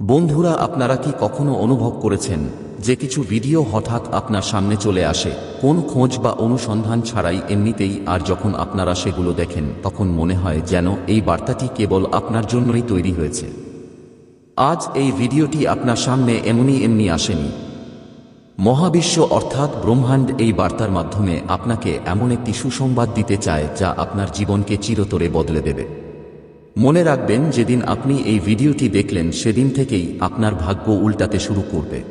বন্ধুরা, আপনারা কি কখনো অনুভব করেছেন যে কিছু ভিডিও হঠাৎ আপনার সামনে চলে আসে? কোন খোঁজ বা অনুসন্ধান ছাড়াই এমনিতেই আর যখন আপনারা সেগুলো দেখেন, তখন মনে হয় যেন এই বার্তাটি কেবল আপনার জন্যই তৈরি হয়েছে। আজ এই ভিডিওটি আপনার সামনে এমনি এমনি আসেনি। মহাবিশ্ব অর্থাৎ ব্রহ্মাণ্ড এই বার্তার মাধ্যমে আপনাকে এমন একটি সুসংবাদ দিতে চায় যা আপনার জীবনকে চিরতরে বদলে দেবে। মনে রাখবেন, যেদিন আপনি এই ভিডিওটি দেখলেন, সেদিন থেকেই আপনার ভাগ্য উল্টাতে শুরু করবে।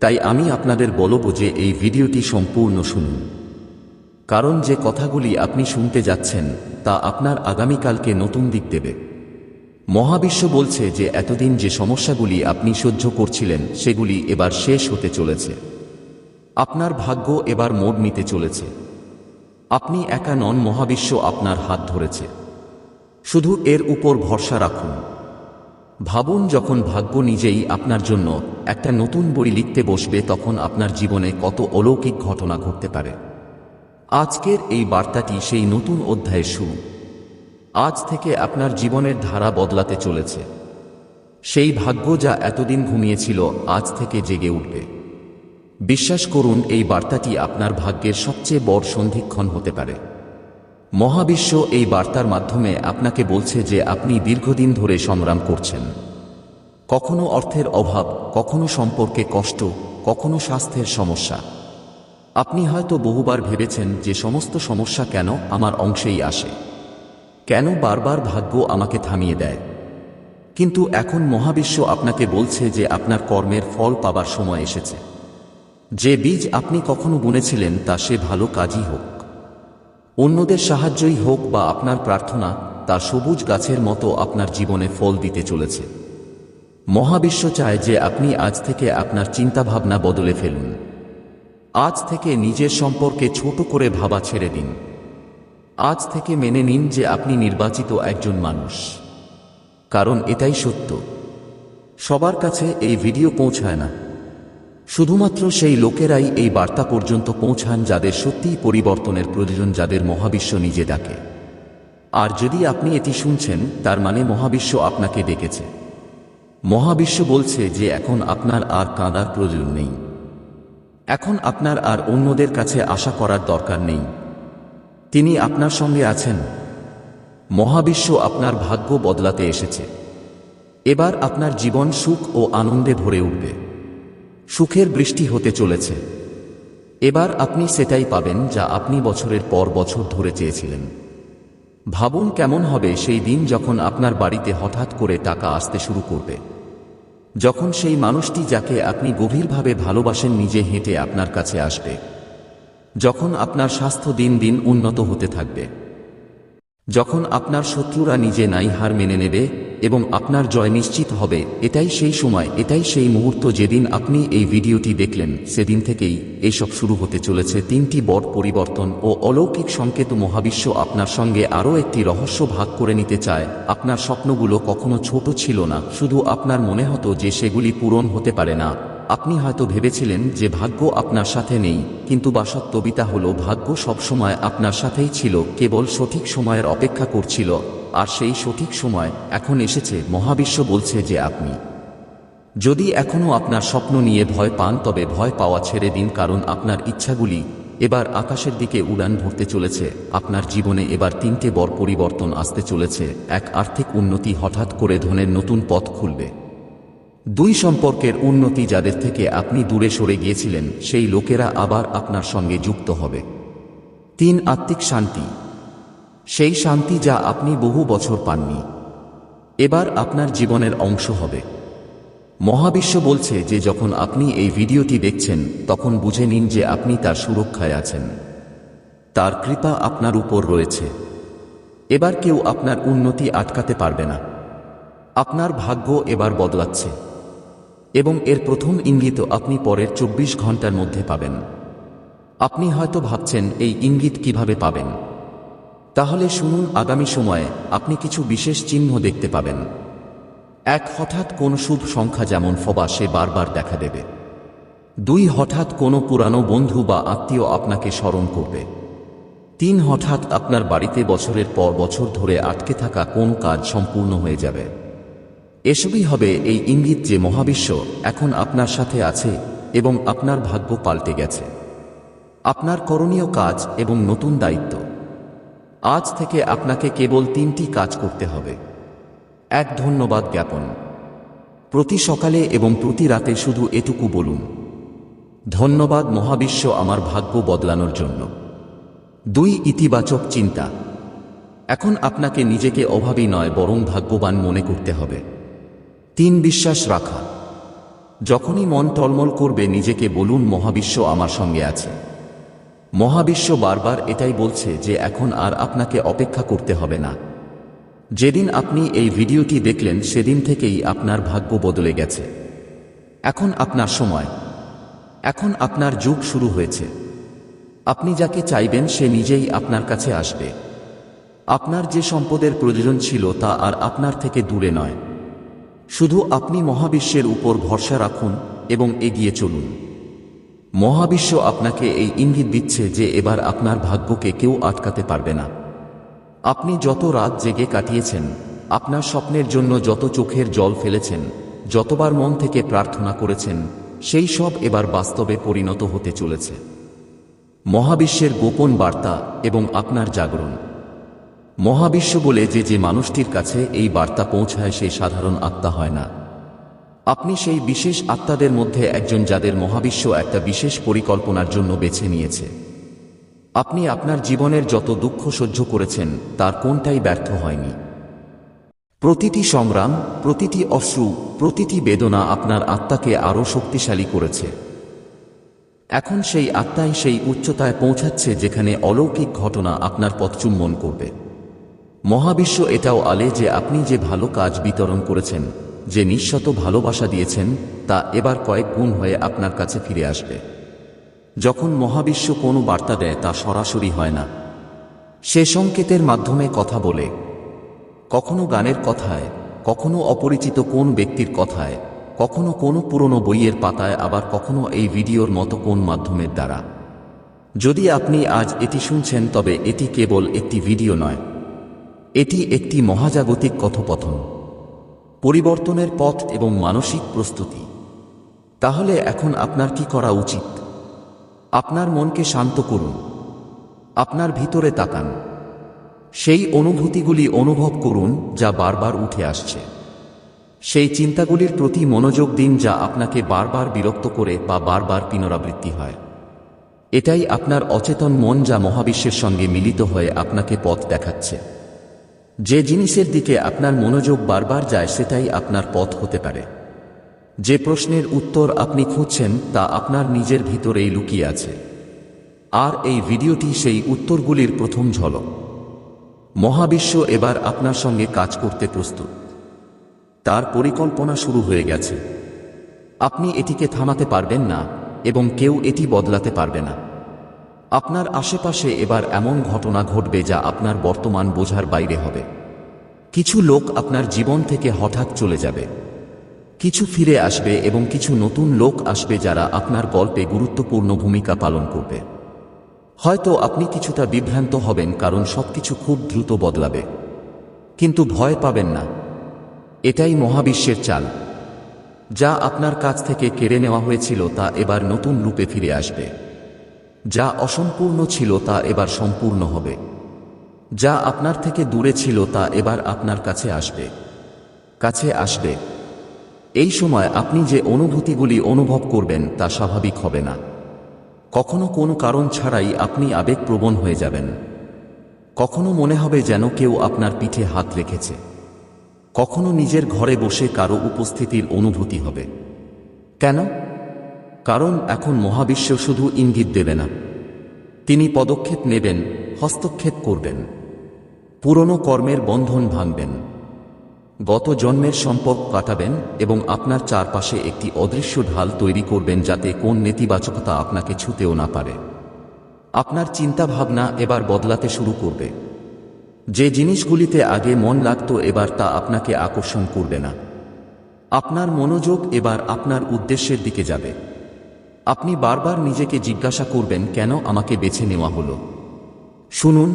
তাই আমি আপনাদের বলব যে এই ভিডিওটি সম্পূর্ণ শুনুন। কারণ যে কথাগুলি আপনি শুনতে যাচ্ছেন, তা আপনার আগামীকালকে নতুন দিক দেবে। মহাবিশ্ব বলছে যে এতদিন যে সমস্যাগুলি আপনি সহ্য করছিলেন, সেগুলি এবার শেষ হতে চলেছে। আপনার ভাগ্য এবার মোড় নিতে চলেছে। আপনি একা নন, মহাবিশ্ব আপনার হাত ধরেছে। শুধু এর উপর ভরসা রাখুন। ভাবুন যখন ভাগ্য নিজেই আপনার জন্য একটা নতুন বই লিখতে বসবে তখন আপনার জীবনে কত অলৌকিক ঘটনা ঘটতে পারে। আজকের এই বার্তাটি সেই নতুন অধ্যায়ের শুরু। আজ থেকে আপনার জীবনের ধারা বদলাতে চলেছে। সেই ভাগ্য যা এতদিন ঘুমিয়েছিল আজ থেকে জেগে উঠবে। বিশ্বাস করুন, এই বার্তাটি আপনার ভাগ্যের সবচেয়ে বড় সন্ধিক্ষণ হতে পারে। মহাবিশ্ব এই বার্তার মাধ্যমে আপনাকে বলছে যে আপনি দীর্ঘদিন ধরে সংগ্রাম করছেন। কখনো অর্থের অভাব, কখনো সম্পর্কে কষ্ট, কখনো স্বাস্থ্যের সমস্যা। আপনি হয়তো বহুবার ভেবেছেন যে সমস্ত সমস্যা কেন আমার অংশেই আসে। কেন বারবার ভাগ্য আমাকে থামিয়ে দেয়? কিন্তু এখন মহাবিশ্ব আপনাকে বলছে যে আপনার কর্মের ফল পাবার সময় এসেছে। যে বীজ আপনি কখনো বুনেছিলেন তা সে ভালো কাজই হোক। অন্যদের সাহায্যই হোক বা আপনার প্রার্থনা, তা সবুজ গাছের মতো আপনার জীবনে ফল দিতে চলেছে। মহাবিশ্ব চায় যে আপনি আজ থেকে আপনার চিন্তাভাবনা বদলে ফেলুন। আজ থেকে নিজের সম্পর্কে ছোট করে ভাবা ছেড়ে দিন। আজ থেকে মেনে নিন যে আপনি নির্বাচিত একজন মানুষ। কারণ এটাই সত্য। সবার কাছে এই ভিডিও পৌঁছায় না। শুধুমাত্র সেই লোকেরাই এই বার্তা পর্যন্ত পৌঁছান যাদের সত্যিই পরিবর্তনের প্রয়োজন যাদের মহাবিশ্ব নিজে ডাকে। আর যদি আপনি এটি শুনছেন, তার মানে মহাবিশ্ব আপনাকে ডেকেছে। মহাবিশ্ব বলছে যে এখন আপনার আর কাঁদার প্রয়োজন নেই। এখন আপনার আর অন্যদের কাছে আশা করার দরকার নেই। তিনি আপনার সঙ্গে আছেন। মহাবিশ্ব আপনার ভাগ্য বদলাতে এসেছে। এবার আপনার জীবন সুখ ও আনন্দে ভরে উঠবে। সুখের বৃষ্টি হতে চলেছে। এবার আপনি সেটাই পাবেন যা আপনি বছরের পর বছর ধরে চেয়েছিলেন। ভাবুন কেমন হবে সেই দিন যখন আপনার বাড়িতে হঠাৎ করে টাকা আসতে শুরু করবে। যখন সেই মানুষটি যাকে আপনি গভীরভাবে ভালোবাসেন নিজে হেঁটে আপনার কাছে আসবে। যখন আপনার স্বাস্থ্য দিন দিন উন্নত হতে থাকবে। যখন আপনার শত্রুরা নিজে নাই হার মেনে নেবে এবং আপনার জয় নিশ্চিত হবে। এটাই সেই সময়, এটাই সেই মুহূর্ত যেদিন আপনি এই ভিডিওটি দেখলেন। সেদিন থেকেই এসব শুরু হতে চলেছে তিনটি বড় পরিবর্তন ও অলৌকিক সংকেত মহাবিশ্ব আপনার সঙ্গে আরও একটি রহস্য ভাগ করে নিতে চায়। আপনার স্বপ্নগুলো কখনো ছোট ছিল না, শুধু আপনার মনে হতো যে সেগুলি পূরণ হতে পারে না। আপনি হয়তো ভেবেছিলেন যে ভাগ্য আপনার সাথে নেই, কিন্তু বাস্তবিতা হলো ভাগ্য সবসময় আপনার সাথেই ছিল, কেবল সঠিক সময়ের অপেক্ষা করছিল। আর সেই সঠিক সময় এখন এসেছে, মহাবিশ্ব বলছে যে আপনি যদি এখনও আপনার স্বপ্ন নিয়ে ভয় পান, তবে ভয় পাওয়া ছেড়ে দিন, কারণ আপনার ইচ্ছাগুলি এবার আকাশের দিকে উড়ান ভরতে চলেছে। আপনার জীবনে এবার তিনটে বড় পরিবর্তন আসতে চলেছে, এক আর্থিক উন্নতি হঠাৎ করে ধনের নতুন পথ খুলবে। দুই সম্পর্কের উন্নতি যাদের থেকে আপনি দূরে সরে গিয়েছিলেন, সেই লোকেরা আবার আপনার সঙ্গে যুক্ত হবে। তিন, আত্মিক শান্তি। সেই শান্তি যা আপনি বহু বছর পাননি। এবার আপনার জীবনের অংশ হবে। মহাবিশ্ব বলছে যে যখন আপনি এই ভিডিওটি দেখছেন, তখন বুঝে নিন যে আপনি তার সুরক্ষায় আছেন। তার কৃপা আপনার উপর রয়েছে। এবার কেউ আপনার উন্নতি আটকাতে পারবে না। আপনার ভাগ্য এবার বদলাচ্ছে। এবং এর প্রথম ইঙ্গিত আপনি পরের চব্বিশ ঘণ্টার মধ্যে পাবেন। আপনি হয়তো ভাবছেন, এই ইঙ্গিত কীভাবে পাবেন? তাহলে শুনুন, আগামী সময়ে আপনি কিছু বিশেষ চিহ্ন দেখতে পাবেন। এক হঠাৎ কোন শুভ সংখ্যা যেমন ফবা, সে বারবার দেখা দেবে। দুই হঠাৎ কোনো পুরানো বন্ধু বা আত্মীয় আপনাকে স্মরণ করবে। তিন হঠাৎ আপনার বাড়িতে বছরের পর বছর ধরে আটকে থাকা কোন কাজ সম্পূর্ণ হয়ে যাবে। এসবই হবে এই ইঙ্গিত যে মহাবিশ্ব এখন আপনার সাথে আছে এবং আপনার ভাগ্য পাল্টে গেছে। আপনার করণীয় কাজ এবং নতুন দায়িত্ব। আজ থেকে আপনাকে কেবল তিনটি কাজ করতে হবে। এক, ধন্যবাদ জ্ঞাপন। প্রতি সকালে এবং প্রতি রাতে শুধু এটুকু বলুন। ধন্যবাদ মহাবিশ্ব আমার ভাগ্য বদলানোর জন্য। দুই, ইতিবাচক চিন্তা। এখন আপনাকে নিজেকে অভাবী নয়, বরং ভাগ্যবান মনে করতে হবে। তিন, বিশ্বাস রাখা। যখনই মন টলমল করবে, নিজেকে বলুন মহাবিশ্ব আমার সঙ্গে আছে। মহাবিশ্ব বারবার এটাই বলছে যে এখন আর আপনাকে অপেক্ষা করতে হবে না। যেদিন আপনি এই ভিডিওটি দেখলেন, সেদিন থেকেই আপনার ভাগ্য বদলে গেছে। এখন আপনার সময়। এখন আপনার যুগ শুরু হয়েছে। আপনি যাকে চাইবেন, সে নিজেই আপনার কাছে আসবে। আপনার যে সম্পদের প্রয়োজন ছিল, তা আর আপনার থেকে দূরে নয়। শুধু আপনি মহাবিশ্বের উপর ভরসা রাখুন এবং এগিয়ে চলুন। মহাবিশ্ব আপনাকে এই ইঙ্গিত দিচ্ছে যে এবার আপনার ভাগ্যকে কেউ আটকাতে পারবে না। আপনি যত রাত জেগে কাটিয়েছেন, আপনার স্বপ্নের জন্য যত চোখের জল ফেলেছেন, যতবার মন থেকে প্রার্থনা করেছেন, সেই সব এবার বাস্তবে পরিণত হতে চলেছে। মহাবিশ্বের গোপন বার্তা এবং আপনার জাগরণ। মহাবিশ্ব বলে যে যে মানুষটির কাছে এই বার্তা পৌঁছায় সেই সাধারণ আত্মা হয় না। আপনি সেই বিশেষ আত্মাদের মধ্যে একজন যাদের মহাবিশ্ব একটা বিশেষ পরিকল্পনার জন্য বেছে নিয়েছে। আপনি আপনার জীবনের যত দুঃখ সহ্য করেছেন, তার কোনটাই ব্যর্থ হয়নি। প্রতিটি সংগ্রাম, প্রতিটি অশ্রু, প্রতিটি বেদনা আপনার আত্মাকে আরও শক্তিশালী করেছে। এখন সেই আত্মাই সেই উচ্চতায় পৌঁছাচ্ছে যেখানে অলৌকিক ঘটনা আপনার পথ চুম্বন করবে। মহাবিশ্ব এটাও আলে যে আপনি যে ভালো কাজ বিতরণ করেছেন যে নিঃশত ভালোবাসা দিয়েছেন, তা এবার কয়েক গুণ হয়ে আপনার কাছে ফিরে আসবে। যখন মহাবিশ্ব কোনো বার্তা দেয়, তা সরাসরি হয় না। সে সংকেতের মাধ্যমে কথা বলে। কখনো গানের কথায়, কখনো অপরিচিত কোন ব্যক্তির কথায়, কখনো কোনো পুরনো বইয়ের পাতায়, আবার কখনো এই ভিডিওর মতো কোন মাধ্যমের দ্বারা। যদি আপনি আজ এটি শুনছেন, তবে এটি কেবল একটি ভিডিও নয়। এটি একটি মহাজাগতিক কথোপথন। পরিবর্তনের পথ এবং মানসিক প্রস্তুতি। তাহলে এখন আপনার কি করা উচিত? আপনার মনকে শান্ত করুন। আপনার ভিতরে তাকান। সেই অনুভূতিগুলি অনুভব করুন যা বারবার উঠে আসছে। সেই চিন্তাগুলির প্রতি মনোযোগ দিন যা আপনাকে বারবার বিরক্ত করে বা বারবার পুনরাবৃত্তি হয়। এটাই আপনার অচেতন মন যা মহাবিশ্বের সঙ্গে মিলিত হয়ে আপনাকে পথ দেখাচ্ছে। যে জিনিসের দিকে আপনার মনোযোগ বারবার যায় সেটাই আপনার পথ হতে পারে। যে প্রশ্নের উত্তর আপনি খুঁজছেন তা আপনার নিজের ভিতরেই লুকিয়ে আছে। আর এই ভিডিওটি সেই উত্তরগুলির প্রথম ঝলক। মহাবিশ্ব এবার আপনার সঙ্গে কাজ করতে প্রস্তুত। তার পরিকল্পনা শুরু হয়ে গেছে। আপনি এটিকে থামাতে পারবেন না এবং কেউ এটি বদলাতে পারবে না। আপনার আশেপাশে এবার এমন ঘটনা ঘটবে যা আপনার বর্তমান বোঝার বাইরে হবে। কিছু লোক আপনার জীবন থেকে হঠাৎ চলে যাবে। কিছু ফিরে আসবে এবং কিছু নতুন লোক আসবে যারা আপনার গল্পে গুরুত্বপূর্ণ ভূমিকা পালন করবে। হয়তো আপনি কিছুটা বিভ্রান্ত হবেন কারণ সবকিছু খুব দ্রুত বদলাবে। কিন্তু ভয় পাবেন না। এটাই মহাবিশ্বের চাল। যা আপনার কাছ থেকে কেড়ে নেওয়া হয়েছিল তা এবার নতুন রূপে ফিরে আসবে। যা অসম্পূর্ণ ছিল তা এবার সম্পূর্ণ হবে। যা আপনার থেকে দূরে ছিল তা এবার আপনার কাছে আসবে। কাছে আসবে। এই সময় আপনি যে অনুভূতিগুলি অনুভব করবেন তা স্বাভাবিক হবে না। কখনো কোনো কারণ ছাড়াই আপনি আবেগপ্রবণ হয়ে যাবেন। কখনো মনে হবে যেন কেউ আপনার পিঠে হাত রেখেছে। কখনো নিজের ঘরে বসে কারও উপস্থিতির অনুভূতি হবে। কেন? কারণ এখন মহাবিশ্ব শুধু ইঙ্গিত দেবে না। তিনি পদক্ষেপ নেবেন, হস্তক্ষেপ করবেন। পুরনো কর্মের বন্ধন ভাঙবেন। গত জন্মের সম্পর্ক কাটাবেন এবং আপনার চারপাশে একটি অদৃশ্য ঢাল তৈরি করবেন যাতে কোন নেতিবাচকতা আপনাকে ছুতেও না পারে। আপনার চিন্তাভাবনা এবার বদলাতে শুরু করবে। যে জিনিসগুলিতে আগে মন লাগতো এবার তা আপনাকে আকর্ষণ করবে না। আপনার মনোযোগ এবার আপনার উদ্দেশ্যের দিকে যাবে। আপনি বারবার নিজেকে জিজ্ঞাসা করবেন, কেন আমাকে বেছে নেওয়া হলো? শুনুন,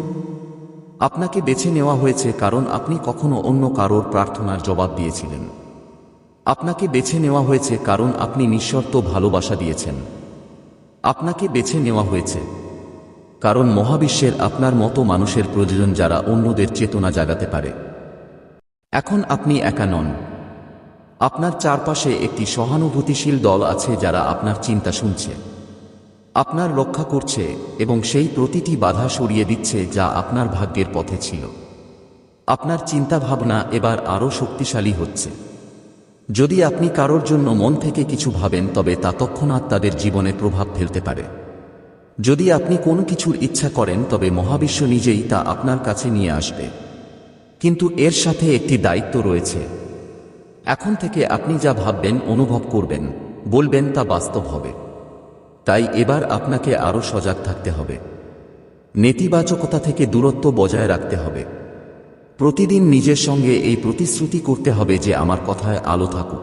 আপনাকে বেছে নেওয়া হয়েছে কারণ আপনি কখনো অন্য কারোর প্রার্থনার জবাব দিয়েছিলেন। আপনাকে বেছে নেওয়া হয়েছে কারণ আপনি নিঃশর্ত ভালোবাসা দিয়েছেন। আপনাকে বেছে নেওয়া হয়েছে কারণ মহাবিশ্বের আপনার মতো মানুষের প্রয়োজন যারা অন্যদের চেতনা জাগাতে পারে। এখন আপনি একা নন। আপনার চারপাশে একটি সহানুভূতিশীল দল আছে যারা আপনার চিন্তা শুনছে। আপনার রক্ষা করছে এবং সেই প্রতিটি বাধা সরিয়ে দিচ্ছে যা আপনার ভাগ্যের পথে ছিল। আপনার চিন্তাভাবনা এবার আরও শক্তিশালী হচ্ছে। যদি আপনি কারোর জন্য মন থেকে কিছু ভাবেন, তবে তা তৎক্ষণাৎ তাদের জীবনে প্রভাব ফেলতে পারে। যদি আপনি কোনো কিছুর ইচ্ছা করেন, তবে মহাবিশ্ব নিজেই তা আপনার কাছে নিয়ে আসবে। কিন্তু এর সাথে একটি দায়িত্ব রয়েছে। এখন থেকে আপনি যা ভাববেন, অনুভব করবেন, বলবেন তা বাস্তব হবে। তাই এবার আপনাকে আরও সজাগ থাকতে হবে। নেতিবাচকতা থেকে দূরত্ব বজায় রাখতে হবে। প্রতিদিন নিজের সঙ্গে এই প্রতিশ্রুতি করতে হবে যে আমার কথায় আলো থাকুক,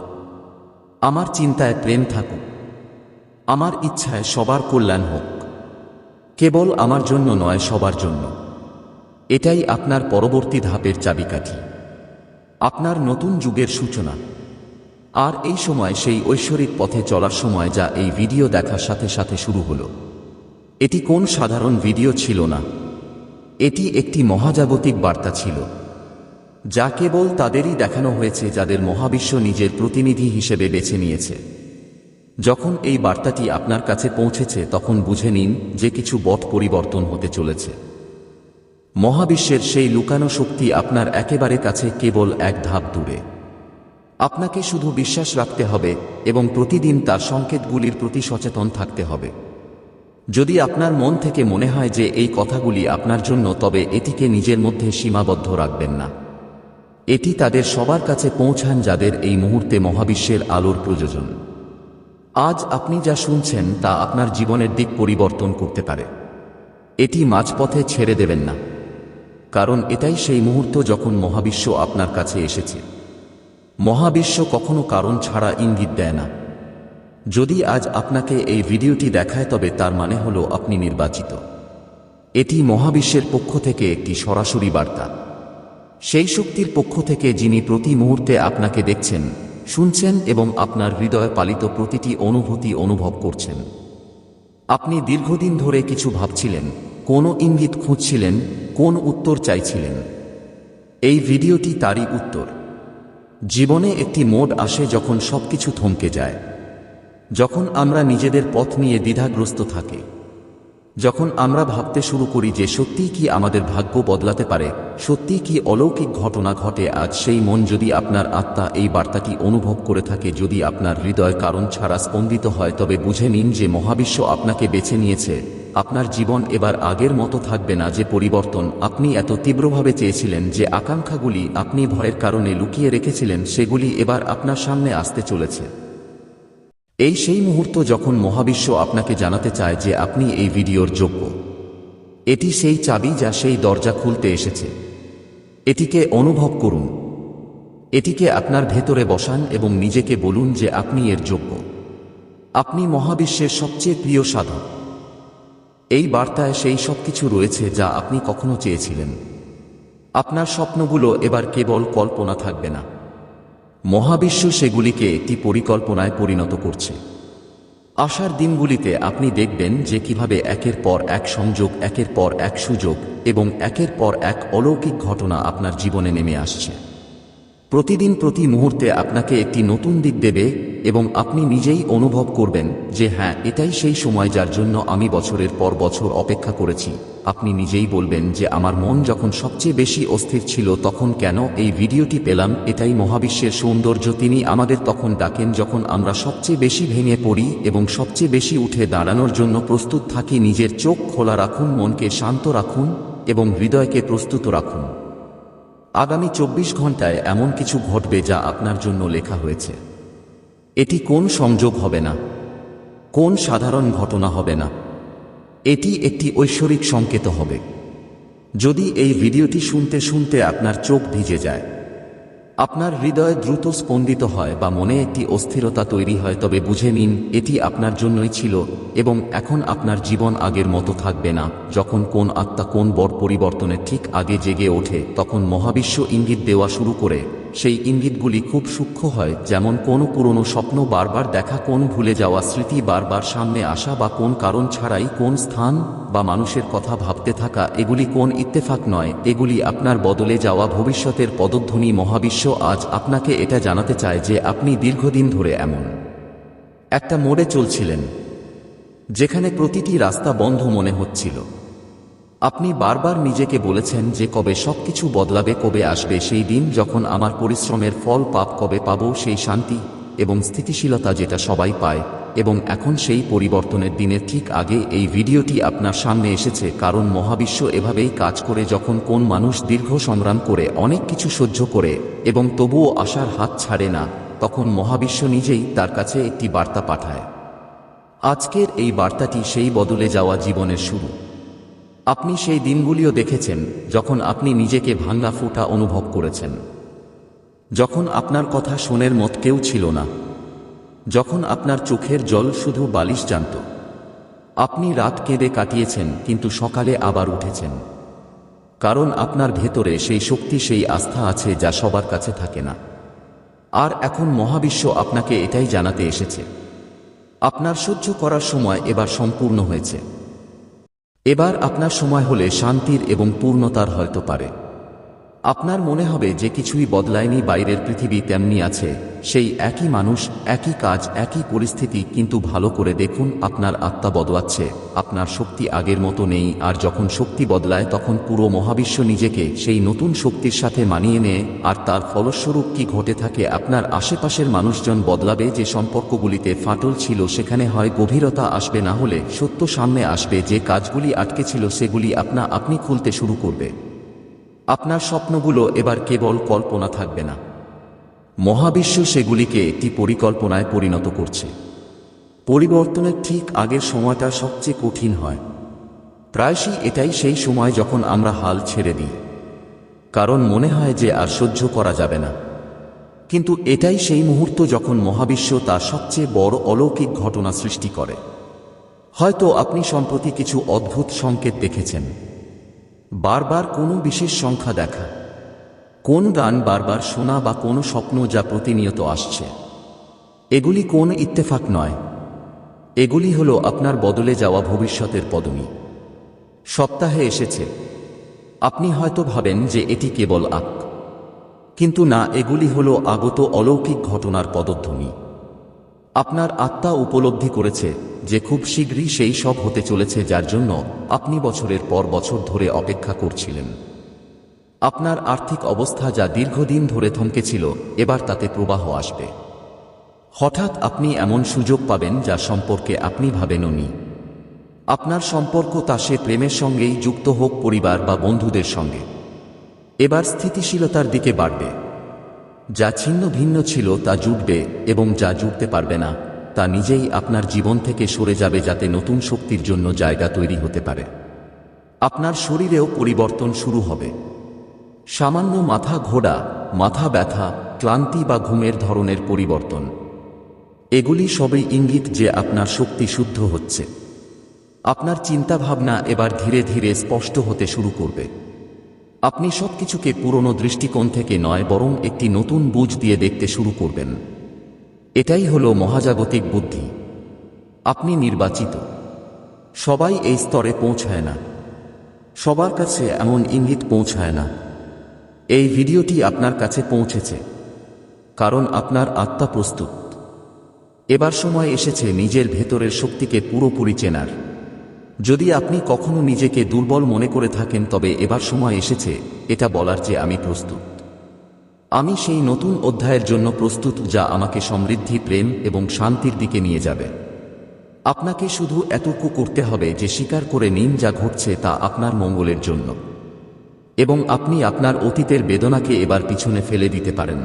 আমার চিন্তায় প্রেম থাকুক, আমার ইচ্ছায় সবার কল্যাণ হোক। কেবল আমার জন্য নয়, সবার জন্য। এটাই আপনার পরবর্তী ধাপের চাবিকাঠি। আপনার নতুন যুগের সূচনা। আর এই সময় সেই ঐশ্বরিক পথে চলার সময় যা এই ভিডিও দেখার সাথে সাথে শুরু হলো। এটি কোন সাধারণ ভিডিও ছিল না। এটি একটি মহাজাগতিক বার্তা ছিল, যা কেবল তাদেরই দেখানো হয়েছে যাদের মহাবিশ্ব নিজের প্রতিনিধি হিসেবে বেছে নিয়েছে। যখন এই বার্তাটি আপনার কাছে পৌঁছেছে, তখন বুঝে নিন যে কিছু বট পরিবর্তন হতে চলেছে। মহাবিশ্বের সেই লুকানো শক্তি আপনার একেবারে কাছে কেবল এক ধাপ দূরে। আপনাকে শুধু বিশ্বাস রাখতে হবে এবং প্রতিদিন তার সংকেতগুলির প্রতি সচেতন থাকতে হবে। যদি আপনার মন থেকে মনে হয় যে এই কথাগুলি আপনার জন্য, তবে এটিকে নিজের মধ্যে সীমাবদ্ধ রাখবেন না। এটি তাদের সবার কাছে পৌঁছান যাদের এই মুহূর্তে মহাবিশ্বের আলোর প্রয়োজন। আজ আপনি যা শুনছেন তা আপনার জীবনের দিক পরিবর্তন করতে পারে। এটি মাঝপথে ছেড়ে দেবেন না। কারণ এটাই সেই মুহূর্ত যখন মহাবিশ্ব আপনার কাছে এসেছে। মহাবিশ্ব কখনো কারণ ছাড়া ইঙ্গিত দেয় না। যদি আজ আপনাকে এই ভিডিওটি দেখায় তবে তার মানে হল আপনি নির্বাচিত। এটি মহাবিশ্বের পক্ষ থেকে একটি সরাসরি বার্তা। সেই শক্তির পক্ষ থেকে যিনি প্রতি মুহূর্তে আপনাকে দেখছেন, শুনছেন এবং আপনার হৃদয় পালিত প্রতিটি অনুভূতি অনুভব করছেন। আপনি দীর্ঘদিন ধরে কিছু ভাবছিলেন, কোনো ইঙ্গিত খুঁজছিলেন কোন উত্তর চাইছিলেন? এই ভিডিওটি তারই উত্তর। জীবনে একটি মোড আসে যখন সবকিছু থমকে যায়। যখন আমরা নিজেদের পথ নিয়ে দ্বিধাগ্রস্ত থাকি। যখন আমরা ভাবতে শুরু করি যে সত্যিই কি আমাদের ভাগ্য বদলাতে পারে, সত্যিই কি অলৌকিক ঘটনা ঘটে, আজ সেই মন যদি আপনার আত্মা এই বার্তাটি অনুভব করে থাকে, যদি আপনার হৃদয় কারণ ছাড়া স্পন্দিত হয়, তবে বুঝে নিন যে মহাবিশ্ব আপনাকে বেছে নিয়েছে। আপনার জীবন এবার আগের মতো থাকবে না যে পরিবর্তন আপনি এত তীব্রভাবে চেয়েছিলেন যে আকাঙ্ক্ষাগুলি আপনি ভয়ের কারণে লুকিয়ে রেখেছিলেন, সেগুলি এবার আপনার সামনে আসতে চলেছে। এই সেই মুহূর্ত যখন মহাবিশ্ব আপনাকে জানাতে চায় যে আপনি এই ভিডিওর যোগ্য। এটি সেই চাবি যা সেই দরজা খুলতে এসেছে। এটিকে অনুভব করুন। এটিকে আপনার ভেতরে বসান এবং নিজেকে বলুন যে আপনি এর যোগ্য। আপনি মহাবিশ্বের সবচেয়ে প্রিয় সাধক। এই বার্তায় সেই সব কিছু রয়েছে যা আপনি কখনো চেয়েছিলেন। আপনার স্বপ্নগুলো এবার কেবল কল্পনা থাকবে না। মহাবিশ্ব সেগুলিকে একটি পরিকল্পনায় পরিণত করছে। আসার দিনগুলিতে আপনি দেখবেন যে কীভাবে একের পর এক সংযোগ, একের পর এক সুযোগ এবং একের পর এক অলৌকিক ঘটনা আপনার জীবনে নেমে আসছে। প্রতিদিন প্রতি মুহূর্তে আপনাকে একটি নতুন দিক দেবে এবং আপনি নিজেই অনুভব করবেন যে হ্যাঁ এটাই সেই সময় যার জন্য আমি বছরের পর বছর অপেক্ষা করেছি। আপনি নিজেই বলবেন যে আমার মন যখন সবচেয়ে বেশি অস্থির ছিল তখন কেন এই ভিডিওটি পেলাম, এটাই মহাবিশ্বের সৌন্দর্য, তিনি আমাদের তখন ডাকেন যখন আমরা সবচেয়ে বেশি ভেঙে পড়ি এবং সবচেয়ে বেশি উঠে দাঁড়ানোর জন্য প্রস্তুত থাকি। নিজের চোখ খোলা রাখুন, মনকে শান্ত রাখুন এবং হৃদয়কে প্রস্তুত রাখুন। আগামী চব্বিশ ঘন্টায় এমন কিছু ঘটবে যা আপনার জন্য লেখা হয়েছে। এটি কোন সংযোগ হবে না? কোন সাধারণ ঘটনা হবে না? এটি একটি ঐশ্বরিক সংকেত হবে। যদি এই ভিডিওটি শুনতে শুনতে আপনার চোখ ভিজে যায় আপনার হৃদয় দ্রুত স্পন্দিত হয় বা মনে একটি অস্থিরতা তৈরি হয়, তবে বুঝে নিন, এটি আপনার জন্যই ছিল এবং এখন আপনার জীবন আগের মতো থাকবে না। যখন কোন আত্মা কোন বর পরিবর্তনের ঠিক আগে জেগে ওঠে, তখন মহাবিশ্ব ইঙ্গিত দেওয়া শুরু করে। সেই ইঙ্গিতগুলি খুব সূক্ষ্ম হয়, যেমন কোন পুরনো স্বপ্ন বারবার দেখা, কোন ভুলে যাওয়া স্মৃতি বারবার সামনে আসা, বা কোন কারণ ছাড়াই কোন স্থান বা মানুষের কথা ভাবতে থাকা, এগুলি কোন ইত্তেফাক নয়, এগুলি আপনার বদলে যাওয়া ভবিষ্যতের পদধ্বনি মহাবিশ্ব আজ আপনাকে এটা জানাতে চায় যে আপনি দীর্ঘদিন ধরে এমন একটা মোড়ে চলছিলেন, যেখানে প্রতিটি রাস্তা বন্ধ মনে হচ্ছিল। আপনি বারবার নিজেকে বলেছেন যে কবে সবকিছু বদলাবে, কবে আসবে, সেই দিন যখন আমার পরিশ্রমের ফল পাপ কবে পাব, সেই শান্তি এবং স্থিতিশীলতা যেটা সবাই পায়। এবং এখন সেই পরিবর্তনের দিনের ঠিক আগে এই ভিডিওটি আপনার সামনে এসেছে, কারণ মহাবিশ্ব এভাবেই কাজ করে যখন কোন মানুষ দীর্ঘ সংগ্রাম করে, অনেক কিছু সহ্য করে এবং তবুও আশার হাত ছাড়ে না, তখন মহাবিশ্ব নিজেই তার কাছে একটি বার্তা পাঠায়। আজকের এই বার্তাটি সেই বদলে যাওয়া জীবনের শুরু। আপনি সেই দিনগুলিও দেখেছেন, যখন আপনি নিজেকে ভাঙ্গা ফুটা অনুভব করেছেন। যখন আপনার কথা শোনের মত কেউ ছিল না। যখন আপনার চোখের জল শুধু বালিশ জানত। আপনি রাত কেঁদে কাটিয়েছেন, কিন্তু সকালে আবার উঠেছেন। কারণ আপনার ভেতরে সেই শক্তি, সেই আস্থা আছে যা সবার কাছে থাকে না। আর এখন মহাবিশ্ব আপনাকে এটাই জানাতে এসেছে। আপনার সহ্য করার সময় এবার সম্পূর্ণ হয়েছে। এবার আপনার সময় হলে শান্তির এবং পূর্ণতার হয়তো পারে। আপনার মনে হবে যে কিছুই বদলায়নি বাইরের পৃথিবী তেমনি আছে। সেই একই মানুষ, একই কাজ, একই পরিস্থিতি, কিন্তু ভালো করে দেখুন, আপনার আত্মা বদলাচ্ছে। আপনার শক্তি আগের মতো নেই, আর যখন শক্তি বদলায়, তখন পুরো মহাবিশ্ব নিজেকে সেই নতুন শক্তির সাথে মানিয়ে নেয়, আর তার ফলস্বরূপ কি ঘটে থাকে, আপনার আশেপাশের মানুষজন বদলাবে, যে সম্পর্কগুলিতে ফাটল ছিল, সেখানে হয় গভীরতা আসবে, না হলে সত্য সামনে আসবে, যে কাজগুলি আটকে ছিল, সেগুলি আপনা আপনি খুলতে শুরু করবে। আপনার স্বপ্নগুলো এবার কেবল কল্পনা থাকবে না। মহাবিশ্ব সেগুলিকে একটি পরিকল্পনায় পরিণত করছে। পরিবর্তনের ঠিক আগের সময়টা সবচেয়ে কঠিন হয়। প্রায়শই এটাই সেই সময় যখন আমরা হাল ছেড়ে দিই। কারণ মনে হয় যে আর সহ্য করা যাবে না। কিন্তু এটাই সেই মুহূর্ত যখন মহাবিশ্ব তার সবচেয়ে বড় অলৌকিক ঘটনা সৃষ্টি করে। হয়তো আপনি সম্প্রতি কিছু অদ্ভুত সংকেত দেখেছেন। বারবার কোনো বিশেষ সংখ্যা দেখা। কোন গান বারবার শোনা বা কোনো স্বপ্ন যা প্রতিনিয়ত আসছে? এগুলি কোন ইত্তেফাক নয়। এগুলি হলো আপনার বদলে যাওয়া ভবিষ্যতের পদমি সপ্তাহে এসেছে। আপনি হয়তো ভাবেন যে এটি কেবল আক। কিন্তু না, এগুলি হলো আগত অলৌকিক ঘটনার পদধ্বনি। আপনার আত্মা উপলব্ধি করেছে যে খুব শীঘ্রই সেই সব হতে চলেছে যার জন্য আপনি বছরের পর বছর ধরে অপেক্ষা করছিলেন। আপনার আর্থিক অবস্থা যা দীর্ঘদিন ধরে থমকেছিল, এবার তাতে প্রবাহ আসবে। হঠাৎ আপনি এমন সুযোগ পাবেন যা সম্পর্কে আপনি ভাবেননি আপনার সম্পর্ক তা সে প্রেমের সঙ্গেই যুক্ত হোক পরিবার বা বন্ধুদের সঙ্গে। এবার স্থিতিশীলতার দিকে বাড়বে। যা ছিন্ন ভিন্ন ছিল তা জুটবে এবং যা জুটতে পারবে না, তা নিজেই আপনার জীবন থেকে সরে যাবে যাতে নতুন শক্তির জন্য জায়গা তৈরি হতে পারে। আপনার শরীরেও পরিবর্তন শুরু হবে। সামান্য মাথা ঘোড়া, মাথা ব্যথা, ক্লান্তি বা ঘুমের ধরনের পরিবর্তন। এগুলি সবই ইঙ্গিত যে আপনার শক্তি শুদ্ধ হচ্ছে। আপনার চিন্তাভাবনা এবার ধীরে ধীরে স্পষ্ট হতে শুরু করবে। আপনি সবকিছুকে পুরনো দৃষ্টিকোণ থেকে নয়, বরং একটি নতুন বুঝ দিয়ে দেখতে শুরু করবেন। এটাই হলো মহাজাগতিক বুদ্ধি। আপনি নির্বাচিত। সবাই এই স্তরে পৌঁছায় না। সবার কাছে এমন ইঙ্গিত পৌঁছায় না। এই ভিডিওটি আপনার কাছে পৌঁছেছে। কারণ আপনার আত্মা প্রস্তুত। এবার সময় এসেছে নিজের ভেতরের শক্তিকে পুরোপুরি চেনার। যদি আপনি কখনো নিজেকে দুর্বল মনে করে থাকেন, তবে এবার সময় এসেছে, এটা বলার যে আমি প্রস্তুত। আমি সেই নতুন অধ্যায়ের জন্য প্রস্তুত যা আমাকে সমৃদ্ধি, প্রেম এবং শান্তির দিকে নিয়ে যাবে। আপনাকে শুধু এতটুকু করতে হবে যে স্বীকার করে নিন যা ঘটছে তা আপনার মঙ্গলের জন্য। এবং আপনি আপনার অতীতের বেদনাকে এবার পিছনে ফেলে দিতে পারেন।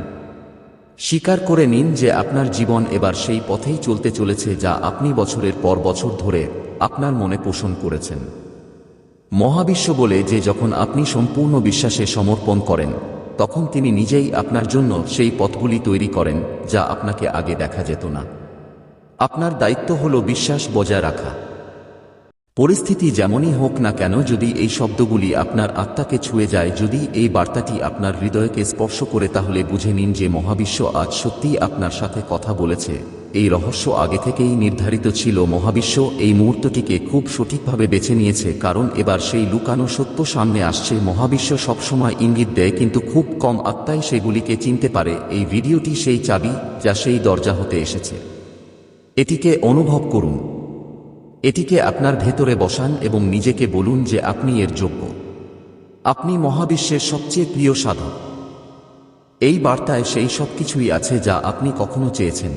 স্বীকার করে নিন যে আপনার জীবন এবার সেই পথেই চলতে চলেছে যা আপনি বছরের পর বছর ধরে আপনার মনে পোষণ করেছেন। মহাবিশ্ব বলে যে যখন আপনি সম্পূর্ণ বিশ্বাসে সমর্পণ করেন, তখন তিনি নিজেই আপনার জন্য সেই পথগুলি তৈরি করেন যা আপনাকে আগে দেখা যেত না। আপনার দায়িত্ব হল বিশ্বাস বজায় রাখা। পরিস্থিতি যেমনই হোক না কেন, যদি এই শব্দগুলি আপনার আত্মাকে ছুঁয়ে যায়, যদি এই বার্তাটি আপনার হৃদয়কে স্পর্শ করে, তাহলে বুঝে নিন যে মহাবিশ্ব আজ সত্যিই আপনার সাথে কথা বলেছে। এই রহস্য আগে থেকেই নির্ধারিত ছিল। মহাবিশ্ব এই মুহূর্তটিকে খুব সঠিকভাবে বেছে নিয়েছে, কারণ এবার সেই লুকানো সত্য সামনে আসছে। মহাবিশ্ব সবসময় ইঙ্গিত দেয়, কিন্তু খুব কম আত্মাই সেগুলিকে চিনতে পারে। এই ভিডিওটি সেই চাবি যা সেই দরজা হতে এসেছে। এটিকে অনুভব করুন। এটিকে আপনার ভেতরে বসান এবং নিজেকে বলুন যে আপনি এর যোগ্য। আপনি মহাবিশ্বের সবচেয়ে প্রিয় সাধক। এই বার্তায় সেই সব কিছুই আছে যা আপনি কখনো চেয়েছেন।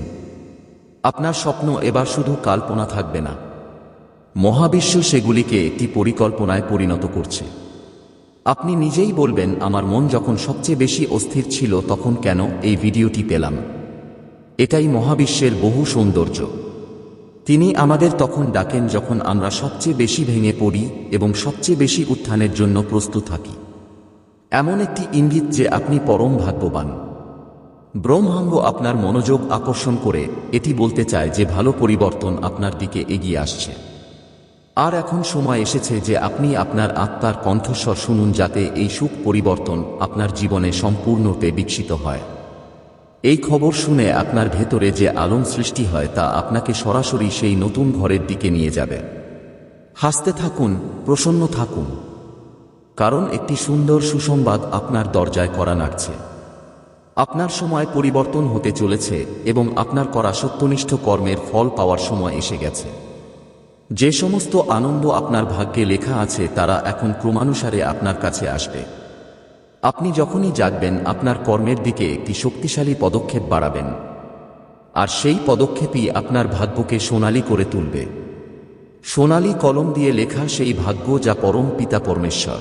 আপনার স্বপ্ন এবার শুধু কাল্পনা থাকবে না। মহাবিশ্ব সেগুলিকে একটি পরিকল্পনায় পরিণত করছে। আপনি নিজেই বলবেন, আমার মন যখন সবচেয়ে বেশি অস্থির ছিল তখন কেন এই ভিডিওটি পেলাম? এটাই মহাবিশ্বের বহু সৌন্দর্য। তিনি আমাদের তখন ডাকেন যখন আমরা সবচেয়ে বেশি ভেঙে পড়ি এবং সবচেয়ে বেশি উত্থানের জন্য প্রস্তুত থাকি। এমন একটি ইঙ্গিত যে আপনি পরম ভাগ্যবান। ব্রহ্মাঙ্গ আপনার মনোযোগ আকর্ষণ করে এটি বলতে চায় যে ভালো পরিবর্তন আপনার দিকে এগিয়ে আসছে। আর এখন সময় এসেছে যে আপনি আপনার আত্মার কণ্ঠস্বর শুনুন যাতে এই সুখ পরিবর্তন আপনার জীবনে সম্পূর্ণতে বিকশিত হয়। এই খবর শুনে আপনার ভেতরে যে আলোম সৃষ্টি হয় তা আপনাকে সরাসরি সেই নতুন ঘরের দিকে নিয়ে যাবে। হাসতে থাকুন, প্রসন্ন থাকুন। কারণ একটি সুন্দর সুসংবাদ আপনার দরজায় করা নাড়ছে। আপনার সময় পরিবর্তন হতে চলেছে এবং আপনার করা সত্যনিষ্ঠ কর্মের ফল পাওয়ার সময় এসে গেছে। যে সমস্ত আনন্দ আপনার ভাগ্যে লেখা আছে তারা এখন ক্রমানুসারে আপনার কাছে আসবে। আপনি যখনই জাগবেন, আপনার কর্মের দিকে একটি শক্তিশালী পদক্ষেপ বাড়াবেন। আর সেই পদক্ষেপই আপনার ভাগ্যকে সোনালি করে তুলবে। সোনালি কলম দিয়ে লেখা সেই ভাগ্য যা পরম পিতা পরমেশ্বর।